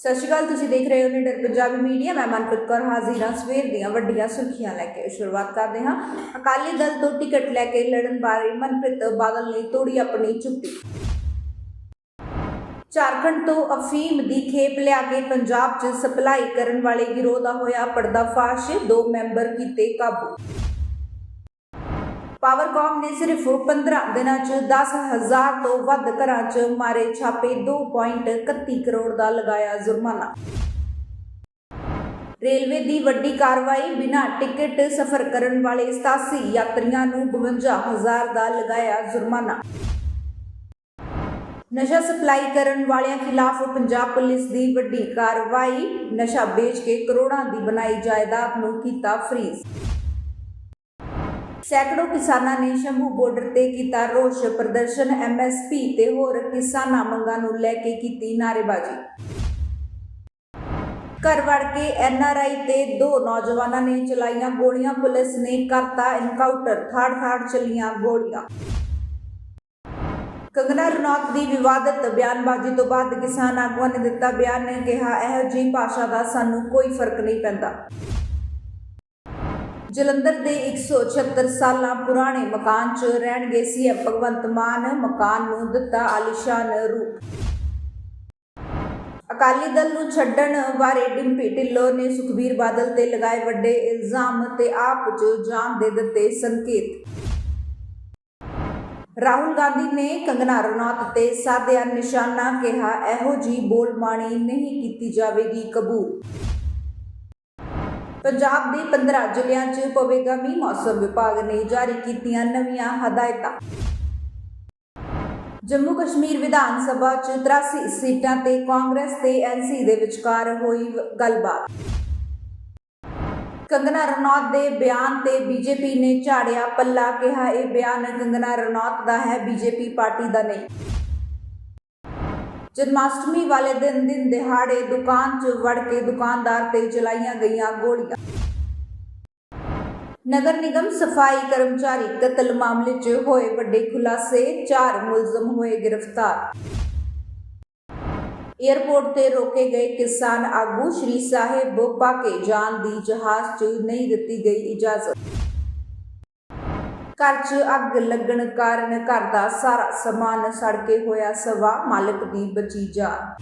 ਸਤਿ ਸ਼੍ਰੀ ਅਕਾਲ, ਤੁਸੀਂ ਦੇਖ ਰਹੇ ਹੋ ਨਿਡਰ ਪੰਜਾਬੀ ਮੀਡੀਆ। ਮੈਂ ਮਨਪ੍ਰੀਤ ਕੌਰ ਹਾਜ਼ਰ ਹਾਂ ਸਵੇਰ ਦੀਆਂ ਵੱਡੀਆਂ ਸੁਰਖੀਆਂ ਲੈ ਕੇ ਸ਼ੁਰੂਆਤ ਕਰਦੇ ਹਾਂ। ਅਕਾਲੀ ਦਲ ਤੋਂ ਟਿਕਟ ਲੈ ਕੇ ਲੜਨ ਬਾਰੇ ਮਨਪ੍ਰੀਤ ਬਾਦਲ ਨੇ ਤੋੜੀ ਆਪਣੀ ਚੁੱਪੀ। ਝਾਰਖੰਡ ਤੋਂ ਅਫੀਮ ਦੀ ਖੇਪ ਲਿਆ ਕੇ ਪੰਜਾਬ 'ਚ ਸਪਲਾਈ ਕਰਨ ਵਾਲੇ ਗਿਰੋਹ ਦਾ ਹੋਇਆ ਪਰਦਾਫਾਸ਼। ਦੋ ਮੈਂਬਰ ਕੀਤੇ ਕਾਬੂ। ਪਾਵਰਕਾਮ ਨੇ ਸਿਰਫ 15 ਦਿਨਾਂ 'ਚ 10000 ਤੋਂ ਵੱਧ ਘਰਾਂ 'ਚ ਮਾਰੇ ਛਾਪੇ 2.31 ਕਰੋੜ ਦਾ ਲਗਾਇਆ ਜੁਰਮਾਨਾ। ਰੇਲਵੇ ਦੀ ਵੱਡੀ ਕਾਰਵਾਈ ਬਿਨਾਂ ਟਿਕਟ ਸਫ਼ਰ ਕਰਨ ਵਾਲੇ 87 ਯਾਤਰੀਆਂ ਨੂੰ 52000 ਦਾ ਲਗਾਇਆ ਜੁਰਮਾਨਾ। ਨਸ਼ਾ ਸਪਲਾਈ ਕਰਨ ਵਾਲਿਆਂ ਖਿਲਾਫ ਪੰਜਾਬ ਪੁਲਿਸ ਦੀ ਵੱਡੀ ਕਾਰਵਾਈ, ਨਸ਼ਾ ਵੇਚ ਕੇ ਕਰੋੜਾਂ ਦੀ ਬਣਾਈ ਜਾਇਦਾਦ ਨੂੰ ਕੀਤਾ ਫਰੀਜ਼। ਸੈਂਕੜੋ ਕਿਸਾਨਾਂ ਨੇ ਸ਼ੰਭੂ ਬਾਰਡਰ ਤੇ ਕੀਤਾ ਰੋਸ ਪ੍ਰਦਰਸ਼ਨ। ਐਮਐਸਪੀ ਤੇ ਹੋਰ ਕਿਸਾਨਾਂ ਮੰਗਾਂ ਨੂੰ ਲੈ ਕੇ ਕੀਤੀ ਨਾਅਰੇਬਾਜ਼ੀ। ਘਰ ਵੜ ਕੇ ਐਨਆਰਆਈ ਤੇ ਦੋ ਨੌਜਵਾਨਾਂ ਨੇ ਚਲਾਈਆਂ ਗੋਲੀਆਂ। ਪੁਲਿਸ ਨੇ ਕਰਤਾ ਇਨਕਾਊਂਟਰ ਥਾੜ ਥਾੜ ਚਲੀਆਂ ਗੋਲੀਆਂ। ਕੰਗਨਾ ਰਣੌਤ ਦੀ ਵਿਵਾਦਤ ਬਿਆਨਬਾਜ਼ੀ ਤੋਂ ਬਾਅਦ ਕਿਸਾਨ ਆਗੂਆਂ ਨੇ ਦਿੱਤਾ ਬਿਆਨ। ਨੇ ਕਿਹਾ, ਇਹੋ ਜਿਹੀ ਭਾਸ਼ਾ ਦਾ ਸਾਨੂੰ ਕੋਈ ਫ਼ਰਕ ਨਹੀਂ ਪੈਂਦਾ। ਜਲੰਧਰ ਦੇ 176 ਸਾਲਾਂ ਪੁਰਾਣੇ ਮਕਾਨ 'ਚ ਰਹਿਣਗੇ ਸੀਐਮ ਭਗਵੰਤ ਮਾਨ। ਮਕਾਨ ਨੂੰ ਦਿੱਤਾ ਆਲੀਸ਼ਾਨ ਰੂਪ। ਅਕਾਲੀ ਦਲ ਨੂੰ ਛੱਡਣ ਬਾਰੇ ਡਿੰਪੀ ਢਿੱਲੋਂ ਨੇ ਸੁਖਬੀਰ ਬਾਦਲ ਤੇ ਲਗਾਏ ਵੱਡੇ ਇਲਜ਼ਾਮ ਤੇ ਆਪ 'ਚ ਜਾਨ ਦੇ ਦਿੱਤੇ ਸੰਕੇਤ। ਰਾਹੁਲ ਗਾਂਧੀ ਨੇ ਕੰਗਨਾ ਰਣੌਤ ਤੇ ਸਾਧਿਆ ਨਿਸ਼ਾਨਾ ਕਿਹਾ, ਇਹੋ ਜੀ ਬੋਲਬਾਣੀ ਨਹੀਂ ਕੀਤੀ ਜਾਵੇਗੀ ਕਬੂਲ। ਪੰਜਾਬ ਦੇ 15 ਜ਼ਿਲ੍ਹਿਆਂ 'ਚ ਪਵੇਗਾ ਮੀਂਹ। ਮੌਸਮ ਵਿਭਾਗ ਨੇ ਜਾਰੀ ਕੀਤੀਆਂ ਨਵੀਆਂ ਹਦਾਇਤਾਂ। ਜੰਮੂ ਕਸ਼ਮੀਰ ਵਿਧਾਨ ਸਭਾ 'ਚ 83 ਸੀਟਾਂ ਤੇ ਕਾਂਗਰਸ ਤੇ ਐਨਸੀ ਦੇ ਵਿਚਕਾਰ ਹੋਈ ਗੱਲਬਾਤ। ਕੰਗਨਾ ਰਣੌਤ ਦੇ ਬਿਆਨ ਤੇ ਬੀਜੇਪੀ ਨੇ ਝਾੜਿਆ ਪੱਲਾ। ਕਿਹਾ ਇਹ ਬਿਆਨ ਕੰਗਨਾ ਰਣੌਤ ਦਾ ਹੈ, ਬੀਜੇਪੀ ਪਾਰਟੀ ਦਾ ਨਹੀਂ। ਜਨਮਾਸ਼ਟਮੀ ਵਾਲੇ ਦਿਨ ਦਿਨ ਦਿਹਾੜੇ ਦੁਕਾਨ 'ਚ ਵੜ ਕੇ ਦੁਕਾਨਦਾਰ ਤੇ ਚਲਾਈਆਂ ਗਈਆਂ ਗੋਲੀਆਂ। ਨਗਰ ਨਿਗਮ ਸਫ਼ਾਈ ਕਰਮਚਾਰੀ ਕਤਲ ਮਾਮਲੇ 'ਚ ਹੋਏ ਵੱਡੇ ਖੁਲਾਸੇ, ਚਾਰ ਮੁਲਜ਼ਮ ਹੋਏ ਗ੍ਰਿਫਤਾਰ। ਏਅਰਪੋਰਟ ਤੇ ਰੋਕੇ ਗਏ ਕਿਸਾਨ ਆਗੂ ਸ਼੍ਰੀ ਸਾਹਿਬ ਪਾਕੇ ਜਾਣ ਦੀ ਜਹਾਜ਼ 'ਚ ਨਹੀਂ ਦਿੱਤੀ ਗਈ ਇਜਾਜ਼ਤ। ਘਰ 'ਚ ਅੱਗ ਲੱਗਣ ਕਾਰਨ ਘਰ ਦਾ ਸਾਰਾ ਸਮਾਨ ਸੜ ਕੇ ਹੋਇਆ ਸਵਾ, ਮਾਲਕ ਦੀ ਬਚੀ ਜਾਨ।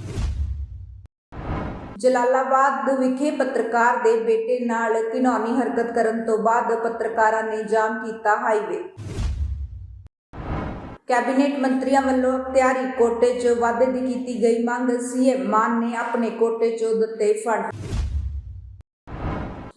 ਜਲਾਲਾਬਾਦ ਵਿਖੇ ਪੱਤਰਕਾਰ ਦੇ ਬੇਟੇ ਨਾਲ ਘਿਨੌਣੀ ਹਰਕਤ ਕਰਨ ਤੋਂ ਬਾਅਦ ਪੱਤਰਕਾਰਾਂ ਨੇ ਜਾਮ ਕੀਤਾ ਹਾਈਵੇ। ਕੈਬਨਿਟ ਮੰਤਰੀਆਂ ਵੱਲੋਂ ਤਿਆਰੀ ਕੋਟੇ 'ਚ ਵਾਧੇ ਦੀ ਕੀਤੀ ਗਈ ਮੰਗ। ਸੀਐਮ ਮਾਨ ਨੇ ਆਪਣੇ ਕੋਟੇ 'ਚੋਂ ਦਿੱਤੇ ਫੰਡ।